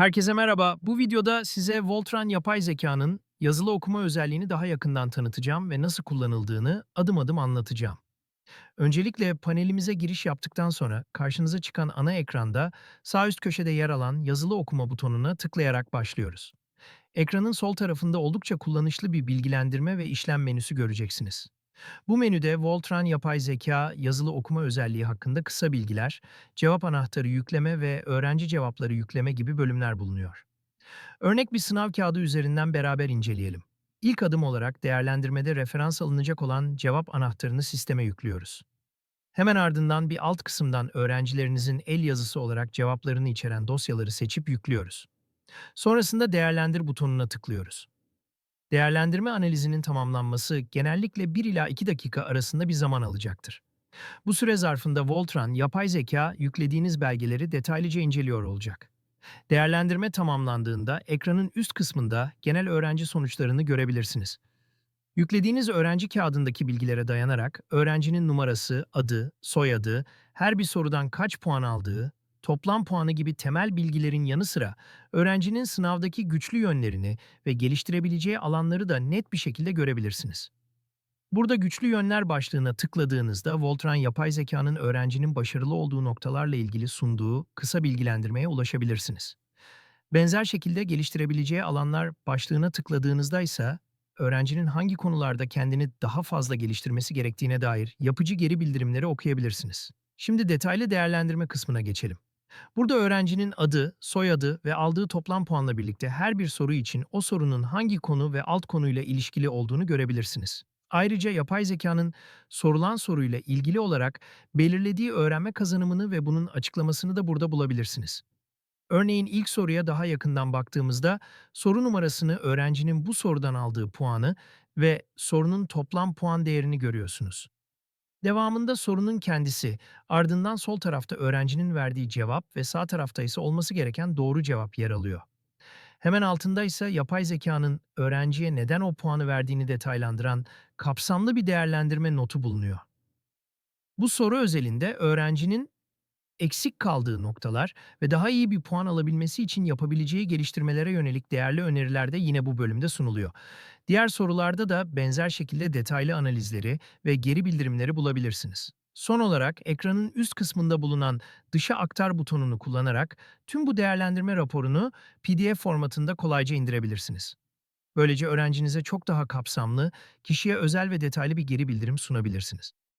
Herkese merhaba. Bu videoda size Voltran yapay zekanın yazılı okuma özelliğini daha yakından tanıtacağım ve nasıl kullanıldığını adım adım anlatacağım. Öncelikle panelimize giriş yaptıktan sonra karşınıza çıkan ana ekranda sağ üst köşede yer alan yazılı okuma butonuna tıklayarak başlıyoruz. Ekranın sol tarafında oldukça kullanışlı bir bilgilendirme ve işlem menüsü göreceksiniz. Bu menüde Voltran yapay zeka yazılı okuma özelliği hakkında kısa bilgiler, cevap anahtarı yükleme ve öğrenci cevapları yükleme gibi bölümler bulunuyor. Örnek bir sınav kağıdı üzerinden beraber inceleyelim. İlk adım olarak değerlendirmede referans alınacak olan cevap anahtarını sisteme yüklüyoruz. Hemen ardından bir alt kısımdan öğrencilerinizin el yazısı olarak cevaplarını içeren dosyaları seçip yüklüyoruz. Sonrasında değerlendir butonuna tıklıyoruz. Değerlendirme analizinin tamamlanması genellikle 1 ila 2 dakika arasında bir zaman alacaktır. Bu süre zarfında Voltran yapay zeka yüklediğiniz belgeleri detaylıca inceliyor olacak. Değerlendirme tamamlandığında ekranın üst kısmında genel öğrenci sonuçlarını görebilirsiniz. Yüklediğiniz öğrenci kağıdındaki bilgilere dayanarak öğrencinin numarası, adı, soyadı, her bir sorudan kaç puan aldığı, toplam puanı gibi temel bilgilerin yanı sıra öğrencinin sınavdaki güçlü yönlerini ve geliştirebileceği alanları da net bir şekilde görebilirsiniz. Burada güçlü yönler başlığına tıkladığınızda Voltran yapay zekanın öğrencinin başarılı olduğu noktalarla ilgili sunduğu kısa bilgilendirmeye ulaşabilirsiniz. Benzer şekilde geliştirebileceği alanlar başlığına tıkladığınızda ise öğrencinin hangi konularda kendini daha fazla geliştirmesi gerektiğine dair yapıcı geri bildirimleri okuyabilirsiniz. Şimdi detaylı değerlendirme kısmına geçelim. Burada öğrencinin adı, soyadı ve aldığı toplam puanla birlikte her bir soru için o sorunun hangi konu ve alt konuyla ilişkili olduğunu görebilirsiniz. Ayrıca yapay zekanın sorulan soruyla ilgili olarak belirlediği öğrenme kazanımını ve bunun açıklamasını da burada bulabilirsiniz. Örneğin ilk soruya daha yakından baktığımızda soru numarasını öğrencinin bu sorudan aldığı puanı ve sorunun toplam puan değerini görüyorsunuz. Devamında sorunun kendisi, ardından sol tarafta öğrencinin verdiği cevap ve sağ tarafta ise olması gereken doğru cevap yer alıyor. Hemen altında ise yapay zekanın öğrenciye neden o puanı verdiğini detaylandıran kapsamlı bir değerlendirme notu bulunuyor. Bu soru özelinde öğrencinin eksik kaldığı noktalar ve daha iyi bir puan alabilmesi için yapabileceği geliştirmelere yönelik değerli öneriler de yine bu bölümde sunuluyor. Diğer sorularda da benzer şekilde detaylı analizleri ve geri bildirimleri bulabilirsiniz. Son olarak ekranın üst kısmında bulunan dışa aktar butonunu kullanarak tüm bu değerlendirme raporunu PDF formatında kolayca indirebilirsiniz. Böylece öğrencinize çok daha kapsamlı, kişiye özel ve detaylı bir geri bildirim sunabilirsiniz.